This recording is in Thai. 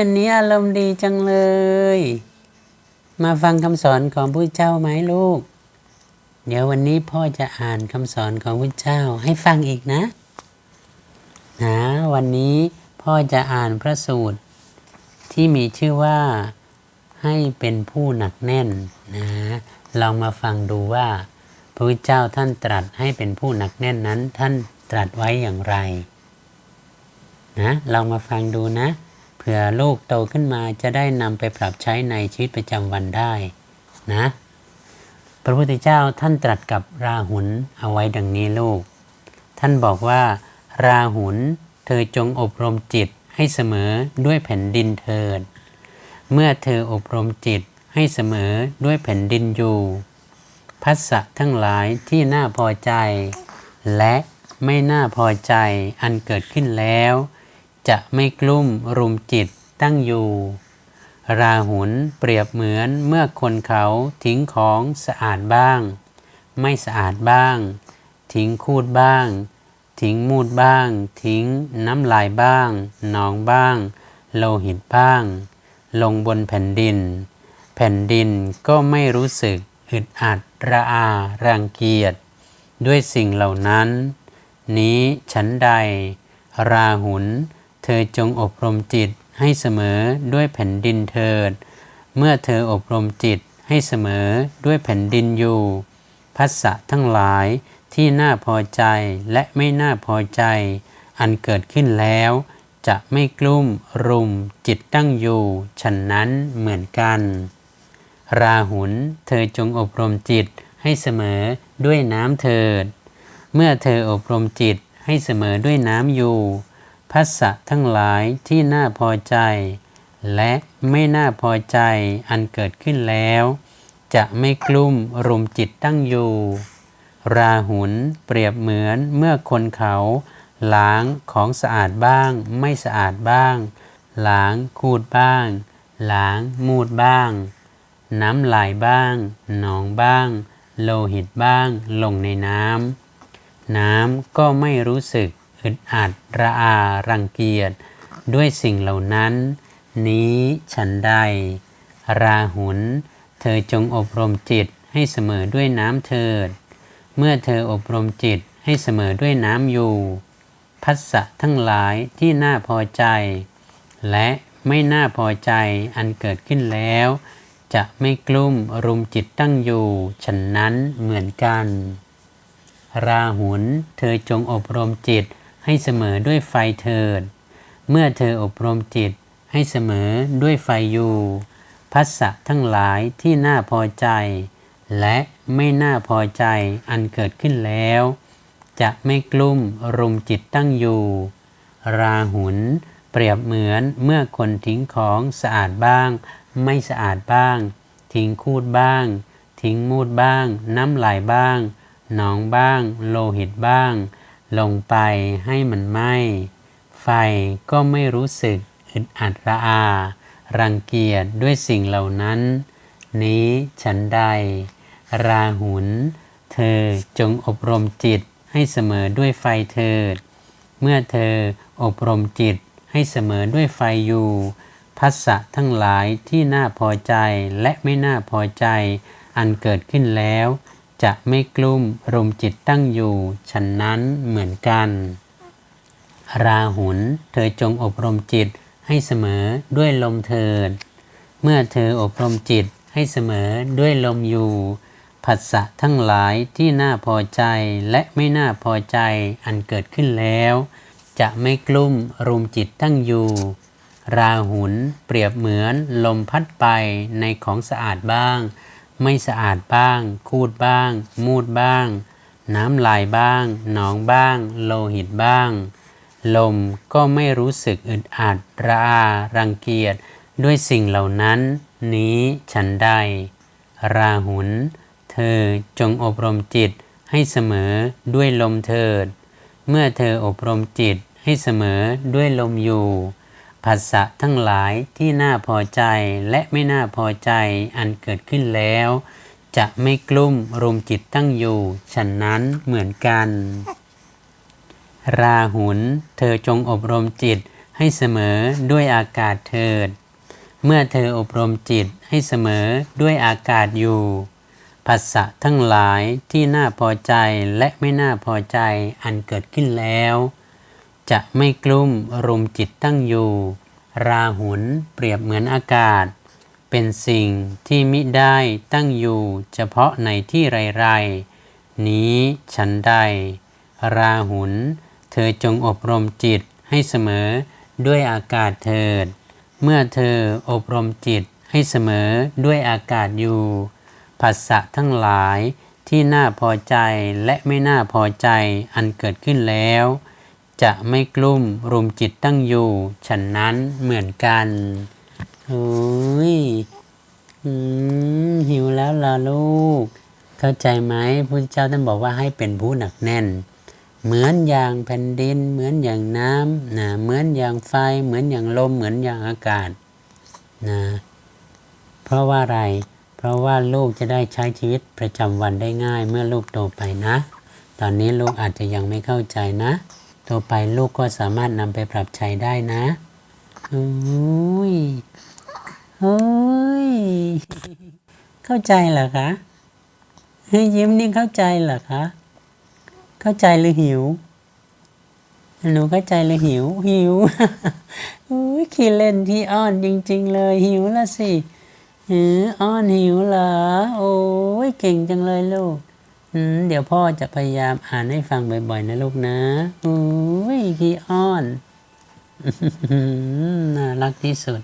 วันนี้อารมณ์ดีจังเลย มาฟังคำสอนของพระเจ้าไหมลูก เดี๋ยววันนี้พ่อจะอ่านคำสอนของพระเจ้าให้ฟังอีกนะ นะวันนี้พ่อจะอ่านพระสูตร ที่มีชื่อว่าให้เป็นผู้หนักแน่นนะ ลองมาฟังดูว่าพระพุทธเจ้าท่านตรัสให้เป็นผู้หนักแน่นนั้น ท่านตรัสไว้อย่างไร นะลองมาฟังดูนะ เผื่อลูกโตขึ้นมาจะได้นำไปปรับใช้ในชีวิตประจำวันได้นะ พระพุทธเจ้าท่านตรัสกับราหุลเอาไว้ดังนี้ลูก ท่านบอกว่า ราหุลเธอจงอบรมจิตให้เสมอด้วยแผ่นดินเถิด เมื่อเธออบรมจิตให้เสมอด้วยแผ่นดินอยู่พัสสะทั้งหลายที่น่าพอใจ และไม่น่าพอใจอันเกิดขึ้นแล้ว จะไม่กลุ้มรุมจิตตั้งอยู่ ราหุลเปรียบเหมือนเมื่อคนเขาทิ้งของสะอาดบ้าง ไม่สะอาดบ้าง ทิ้งคูดบ้าง ทิ้งมูดบ้าง ทิ้งน้ำลายบ้างหนองบ้าง โลหิตบ้าง ลงบนแผ่นดิน แผ่นดินก็ไม่รู้สึกอึดอัดระอารังเกียจ ด้วยสิ่งเหล่านั้น นี้ฉันใด ราหุล เธอจงอบรมจิตให้เสมอด้วยแผ่นดินเถิด เมื่อเธออบรมจิตให้เสมอด้วยแผ่นดินอยู่พัสสะทั้งหลายที่น่าพอใจและไม่น่าพอใจ อันเกิดขึ้นแล้ว จะไม่กลุ้มรุมจิตตั้งอยู่ฉันนั้นเหมือนกัน ราหุลเธอจงอบรมจิตให้เสมอด้วยน้ำเถิด เมื่อเธออบรมจิตให้เสมอด้วยน้ำอยู่ พัสสะทั้งหลายที่น่าพอใจ และไม่น่าพอใจอันเกิดขึ้นแล้ว จะไม่กลุ้มรุมจิตตั้งอยู่ ราหุลเปรียบเหมือนเมื่อคนเขาล้างของสะอาดบ้าง ไม่สะอาดบ้าง ล้างคูดบ้าง ล้างมูดบ้าง น้ำลายบ้าง หนองบ้าง โลหิตบ้าง ลงในน้ำน้ำก็ไม่รู้สึก อึดอัดระอารังเกียจด้วยสิ่งเหล่านั้น นี้ฉันใด ราหุลเธอจงอบรมจิตให้เสมอด้วยน้ำเถิด เมื่อเธออบรมจิตให้เสมอด้วยน้ำอยู่ พัสสะทั้งหลายที่น่าพอใจ และไม่น่าพอใจอันเกิดขึ้นแล้ว จะไม่กลุ้มรุมจิตตั้งอยู่ฉันนั้นเหมือนกัน ราหุลเธอจงอบรมจิต ให้เสมอด้วยไฟเถิด เมื่อเธออบรมจิตให้เสมอด้วยไฟอยู่ พัสสะทั้งหลายที่น่าพอใจ และไม่น่าพอใจอันเกิดขึ้นแล้ว จะไม่กลุ้มรุมจิตตั้งอยู่ ราหุลเปรียบเหมือนเมื่อคนทิ้งของสะอาดบ้าง ไม่สะอาดบ้าง ทิ้งคูดบ้าง ทิ้งมูดบ้าง น้ำลายบ้าง หนองบ้าง โลหิตบ้าง ลงไปให้มันไหม้ไฟก็ไม่รู้สึกอึดอัดระอา รังเกียจด้วยสิ่งเหล่านั้น นี้ฉันใด ราหุลเธอจงอบรมจิตให้เสมอด้วยไฟเถิด เมื่อเธออบรมจิตให้เสมอด้วยไฟอยู่พัสสะทั้งหลายที่น่าพอใจและไม่น่าพอใจ อันเกิดขึ้นแล้ว จะไม่กลุ้มรุมจิตตั้งอยู่ฉันนั้นเหมือนกัน ราหุลเธอจงอบรมจิตให้เสมอด้วยลมเถิด เมื่อเธออบรมจิตให้เสมอด้วยลมอยู่ ผัสสะทั้งหลายที่น่าพอใจและไม่น่าพอใจอันเกิดขึ้นแล้ว จะไม่กลุ้มรุมจิตตั้งอยู่ ราหุลเปรียบเหมือนลมพัดไปในของสะอาดบ้าง ไม่สะอาดบ้าง คูดบ้าง มูดบ้าง น้ำลายบ้าง หนองบ้าง โลหิตบ้าง ลมก็ไม่รู้สึกอึดอัดระอารังเกียจด้วยสิ่งเหล่านั้น นี้ฉันได้ราหุลเธอจงอบรมจิตให้เสมอด้วยลมเถิด เมื่อเธออบรมจิตให้เสมอด้วยลมอยู่ ผัสสะทั้งหลายที่น่าพอใจและไม่น่าพอใจอันเกิดขึ้นแล้ว จะไม่กลุ้มรุมจิตตั้งอยู่ฉันนั้นเหมือนกัน ราหุลเธอจงอบรมจิตให้เสมอด้วยอากาศเถิด เมื่อเธออบรมจิตให้เสมอด้วยอากาศอยู่ภาษะทั้งหลายที่น่าพอใจและไม่น่าพอใจอันเกิดขึ้นแล้ว จะไม่กลุ้มรุมจิตตั้งอยู่ ราหุลเปรียบเหมือนอากาศ เป็นสิ่งที่มิได้ตั้งอยู่ เฉพาะในที่ไรๆนี้ฉันใด ราหุลเธอจงอบรมจิตให้เสมอด้วยอากาศเถิด เมื่อเธออบรมจิตให้เสมอด้วยอากาศอยู่ภาษะทั้งหลายที่น่าพอใจและไม่น่าพอใจอันเกิดขึ้นแล้ว จะไม่กลุ้มรุมจิตตั้งอยู่ ฉันนั้นเหมือนกันโอ้ยหิวแล้วล่ะลูก เข้าใจไหมพระเจ้าท่านบอกว่าให้เป็นผู้หนักแน่น เหมือนอย่างแผ่นดิน เหมือนอย่างน้ำนะเหมือนอย่างไฟ เหมือนอย่างลม เหมือนอย่างอากาศนะเพราะว่าอะไร เพราะว่าลูกจะได้ใช้ชีวิตประจำวันได้ง่ายเมื่อลูกโตไปนะ ตอนนี้ลูกอาจจะยังไม่เข้าใจนะ โตไปลูกก็สามารถนำไปปรับใช้ได้นะโอ้ยโอ้ย เข้าใจเหรอคะเฮ้ยยิ้มนี่เข้าใจเหรอคะ เข้าใจหรือหิว หนูเข้าใจหรือหิว หิวอุ้ยขี้เล่นที่อ้อนจริง ๆ เลย หิวละสิอออ้อนหิวเหรอ โอ้ยเก่งจังเลยลูก เดี๋ยวพ่อจะพยายามอ่านให้ฟังบ่อยๆ นะลูกนะโอ้ยขี้อ้อน น่ารักที่สุด